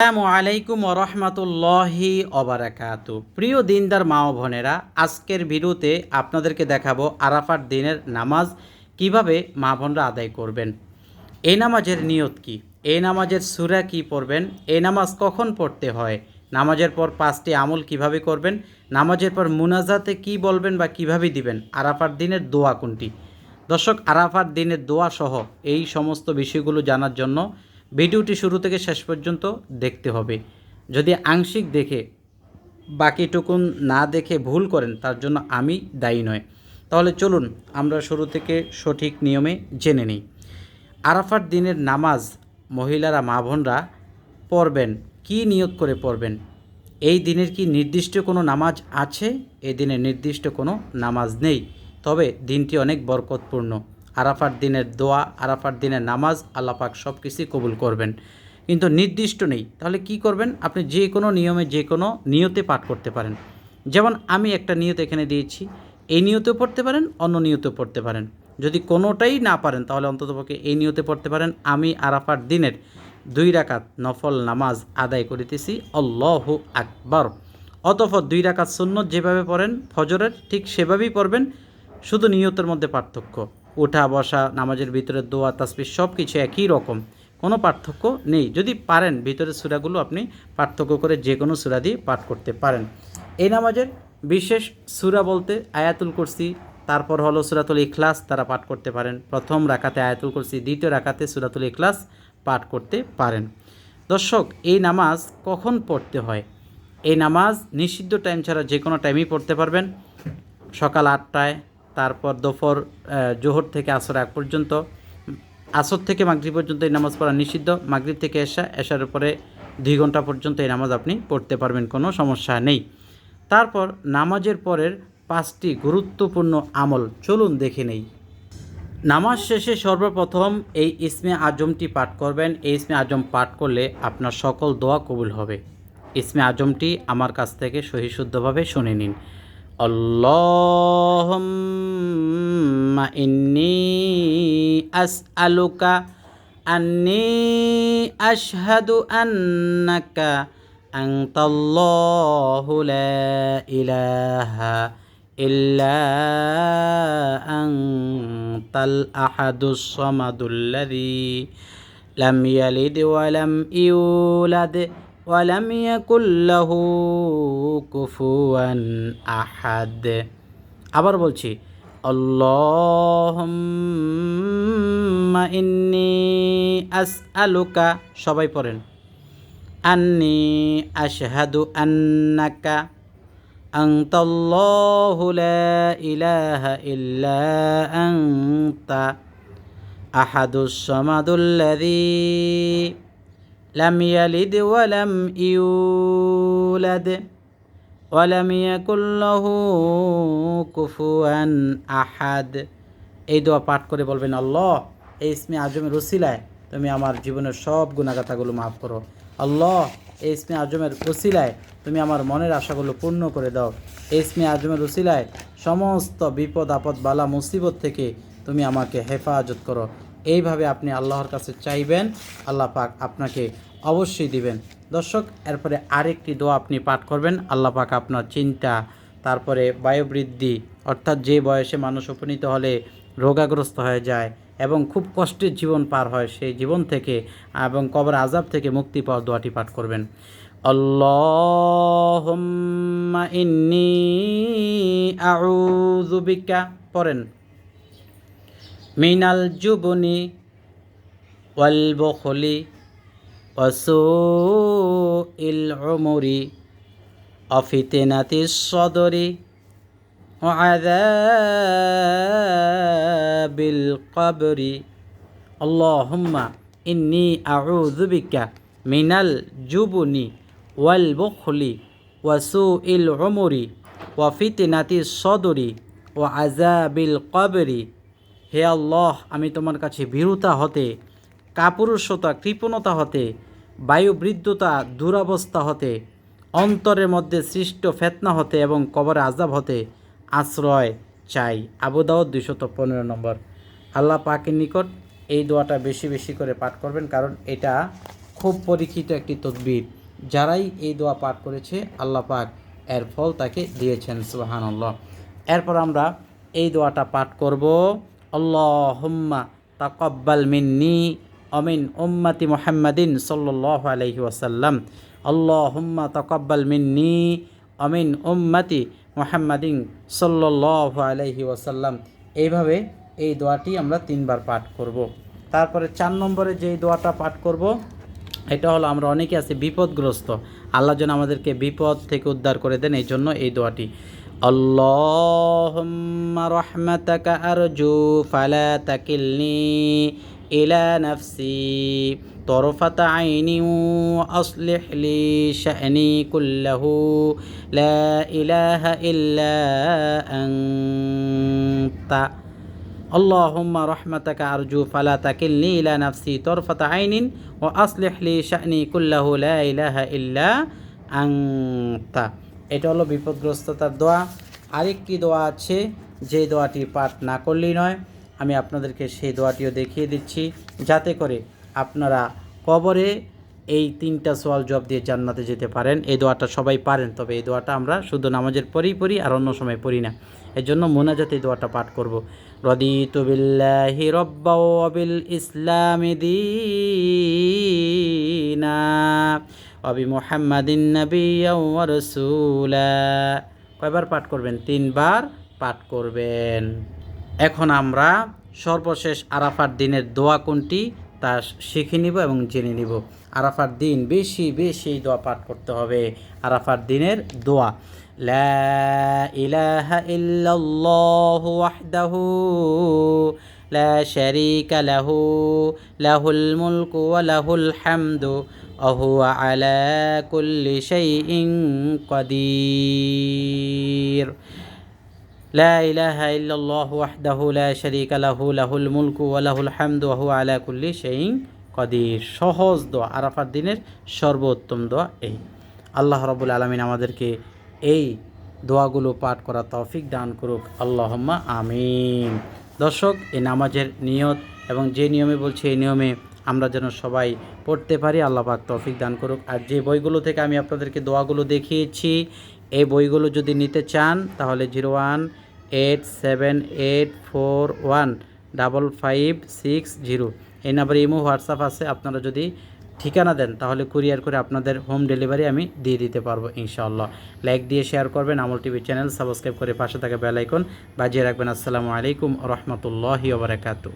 আসসালামু আলাইকুম ওরহমতুল্লাহি অবরাকাত প্রিয় দিনদার মা ও বোনেরা, আজকের ভিডিওতে আপনাদেরকে দেখাবো আরাফার দিনের নামাজ কীভাবে মা বোনরা আদায় করবেন। এই নামাজের নিয়ত কি? এই নামাজের সুরা কি পড়বেন? এই নামাজ কখন পড়তে হয়? নামাজের পর পাঁচটি আমল কীভাবে করবেন? নামাজের পর মুনাজাতে কি বলবেন বা কীভাবে দিবেন? আরাফার দিনের দোয়া কোনটি? দর্শক, আরাফার দিনের দোয়া সহ এই সমস্ত বিষয়গুলো জানার জন্য ভিডিওটি শুরু থেকে শেষ পর্যন্ত দেখতে হবে। যদি আংশিক দেখে বাকিটুকুন না দেখে ভুল করেন, তার জন্য আমি দায়ী নয়। তাহলে চলুন, আমরা শুরু থেকে সঠিক নিয়মে জেনে নিই। আরাফার দিনের নামাজ মহিলারা মা বোনরা পড়বেন, কি নিয়োগ করে পড়বেন? এই দিনের কি নির্দিষ্ট কোনো নামাজ আছে? এই দিনের নির্দিষ্ট কোনো নামাজ নেই। তবে দিনটি অনেক বরকতপূর্ণ। আরাফার দিনের দোয়া, আরাফার দিনের নামাজ আল্লাপাক সব কিছুই কবুল করবেন। কিন্তু নির্দিষ্ট নেই। তাহলে কি করবেন? আপনি যে কোনো নিয়মে, যে কোনো নিয়তে পাঠ করতে পারেন। যেমন আমি একটা নিয়ত এখানে দিয়েছি। এই নিয়তেও পড়তে পারেন, অন্য নিয়তেও পড়তে পারেন। যদি কোনোটাই না পারেন, তাহলে অন্ততপক্ষে এই নিয়তে পড়তে পারেন। আমি আরাফার দিনের দুই রাকাত নফল নামাজ আদায় করিতেছি, আল্লাহ আকবর। অতঃপর দুই রাকাত সুন্নত যেভাবে পড়েন, ফজরের ঠিক সেভাবেই পড়বেন। শুধু নিয়তের মধ্যে পার্থক্য। ওঠা বসা, নামাজের ভিতরে দোয়া তাসবির সব কিছু একই রকম। কোনো পার্থক্য নেই। যদি পারেন, ভিতরের সুরাগুলো আপনি পার্থক্য করে যে কোনো সুরা দিয়ে পাঠ করতে পারেন। এই নামাজের বিশেষ সুরা বলতে আয়াতুল কুরসি, তারপর হলো সুরাতুল ইখলাস, তারা পাঠ করতে পারেন। প্রথম রাকাতে আয়াতুল কুরসি, দ্বিতীয় রাকাতে সুরাতুল ইখলাস পাঠ করতে পারেন। দর্শক, এই নামাজ কখন পড়তে হয়? এই নামাজ নিষিদ্ধ টাইম ছাড়া যে কোনো টাইমেই পড়তে পারবেন। সকাল আটটায় তারপর দুপুর জোহর থেকে আসর আগ পর্যন্ত। আসর থেকে মাগরিব পর্যন্ত এই নামাজ পড়া নিষিদ্ধ। মাগরিব থেকে এসা, এসার পরে দুই ঘণ্টা পর্যন্ত এই নামাজ আপনি পড়তে পারবেন, কোনো সমস্যা নেই। তারপর নামাজের পরের পাঁচটি গুরুত্বপূর্ণ আমল, চলুন দেখে নেই। নামাজ শেষে সর্বপ্রথম এই ইসমে আজমটি পাঠ করবেন। এই ইসমে আজম পাঠ করলে আপনার সকল দোয়া কবুল হবে। ইসমে আজমটি আমার কাছ থেকে সহিশুদ্ধভাবে শুনে নিন। اللهم إني أسألك أني أشهد أنك أنت الله لا إله إلا أنت الأحد الصمد الذي لم يلد ولم يولد ولم يكن له كفوا أحد আবার বলছি আল্লাহুম্মা ইন্নি আসআলুকা সবাই পড়েন আন্নি আশহাদু আন্নাকা أنت الله لا إله إلا أنت أحد লাম ইয়ালিদ ওয়ালাম ইউলাদ ওয়ালাম ইয়াকুল্লাহু কুফুয়ান আহাদ এই দোয়া পাঠ করে বলবেন, আল্লাহ, এই ইসমে আজমের ওসিলায় তুমি আমার জীবনের সব গুণাগাথাগুলো মাফ করো। আল্লাহ, এই ইসমে আজমের রসিলায় তুমি আমার মনের আশাগুলো পূর্ণ করে দাও। এই ইসমে আজমের ওসিলায় সমস্ত বিপদ, আপদ, বালা, মুসিবত থেকে তুমি আমাকে হেফাজত করো। এইভাবে আপনি আল্লাহর কাছে চাইবেন, আল্লাহ পাক আপনাকে অবশ্যই দিবেন। দর্শক, এরপরে আরেকটি দোয়া আপনি পাঠ করবেন। আল্লাহ পাক আপনার চিন্তা, তারপরে বায়ুবৃদ্ধি, অর্থাৎ যে বয়সে মানুষ উপনীত হলে রোগাগ্রস্ত হয়ে যায় এবং খুব কষ্টের জীবন পার হয় সেই জীবন থেকে এবং কবর আজাব থেকে মুক্তি পাওয়ার দোয়াটি পাঠ করবেন। আল্লাহুম্মা ইন্নি আউযু বিকা, পড়েন। মিনাল জুবনি ওয়াল ওয়াসুইল উমরি অফিতেনাতিস সদরি وعذاب القبر اللهم إني أعوذ بك من الجبن والبخل وسوء العمر وفتنة الصدر وعذاب القبر হে আল্লাহ আমি তোমার কাছে ভীরুতা হতে কাপুরুষতা, কৃপণতা হতে, বায়ুবৃদ্ধতা, দুরাবস্থা হতে, অন্তরের মধ্যে সৃষ্ট ফেতনা হতে এবং কবরে আজাব হতে আশ্রয় চাই। আবু দাউদ দুইশত পনেরো নম্বর। আল্লাহ পাকের নিকট এই দোয়াটা বেশি বেশি করে পাঠ করবেন কারণ এটা খুব পরীক্ষিত একটি তদবির। যারাই এই দোয়া পাঠ করেছে, আল্লাহ পাক এর ফল তাকে দিয়েছেন, সুবাহানল্লাহ। এরপর আমরা এই দোয়াটা পাঠ করব, আল্লাহুম্মা তাকাব্বাল মিন্নি অমিন উম্মাতি মুহাম্মাদিন সাল্লাল্লাহু আলাইহি ওয়াসাল্লাম। আল্লাহুম্মা তকব্বাল মিন্নি। অমিন উম্মাতি মুহাম্মাদিন সাল্লাল্লাহু আলাইহি ওয়াসাল্লাম। এইভাবে এই দোয়াটি আমরা তিনবার পাঠ করব। তারপরে চার নম্বরে যেই দোয়াটা পাঠ করব, এটা হলো আমরা অনেকে আছি বিপদগ্রস্ত। আল্লাহ যেন আমাদেরকে বিপদ থেকে উদ্ধার করে দেন এই জন্য এই দোয়াটি। আল্লাহুম্মা রহমাতাকা আরজু ফালা তাকিলনি ইলা নাফসি طرفة عين وأصلح لي شأني كله لا إله إلا أنت اللهم رحمتك أرجو فلا تكلني إلى نفسي طرفة عين وأصلح لي شأني كله لا إله إلا أنت এটা হলো বিপদগ্রস্ততার দোয়া আরেকটি দোয়া আছে যে দোয়াটি পাঠ না করলেই নয় আমি আপনাদেরকে সেই দোয়াটিও দেখিয়ে দিচ্ছি, যাতে করে আপনারা কবরে এই তিনটা সোয়াল জব দিয়ে জান্নাতে যেতে পারেন। এই দোয়াটা সবাই পারেন, তবে এই দোয়াটা আমরা শুধু নামাজের পরেই পড়ি আর অন্য সময় পড়ি না। এর জন্য মোনাজাতে এই দোয়াটা পাঠ করব। রদিতু বিল্লাহি রব্বা ওয়া বিল ইসলামি দীনা অবি মুহাম্মাদিন কয়বার পাঠ করবেন? তিনবার পাঠ করবেন। এখন আমরা সর্বশেষ আরাফার দিনের দোয়া কোনটি তা শিখে নিব এবং জেনে নিব। আরাফার দিন বেশি বেশি দোয়া পাঠ করতে হবে। আরাফার দিনের দোয়া। লা ইলাহা লাহু মুলকু কুল্লি لا إله إلا الله وحده لا شريك له له الملك وله الحمد وهو على كل شيء কদির। সহজ দোয়া, আরাফাত দিনের সর্বোত্তম দোয়া এই। আল্লাহ রবুল আলমিন আমাদেরকে এই দোয়াগুলো পাঠ করা তৌফিক দান করুক। আল্লাহম্মা আমিন। দর্শক, এই নামাজের নিয়ত এবং যে নিয়মে বলছি, এই নিয়মে আমরা যেন সবাই পড়তে পারি, আল্লাহ পাক তৌফিক দান করুক। আর যে বইগুলো থেকে আমি আপনাদেরকে দোয়াগুলো দেখিয়েছি এই বইগুলো যদি নিতে চান, তাহলে zero one eight seven eight four one double five six zero. এই নাম্বারে ইমো, হোয়াটসঅ্যাপ আছে, আপনারা যদি ঠিকানা দেন, তাহলে কুরিয়ার করে আপনাদের হোম ডেলিভারি আমি দিয়ে দিতে পারব, ইনশাআল্লাহ। লাইক দিয়ে শেয়ার করবেন, আমল টিভি চ্যানেল সাবস্ক্রাইব করে পাশে থাকা বেল আইকন বাজিয়ে রাখবেন। আসসালামু আলাইকুম রহমতুল্লাহি ওবরাকাতু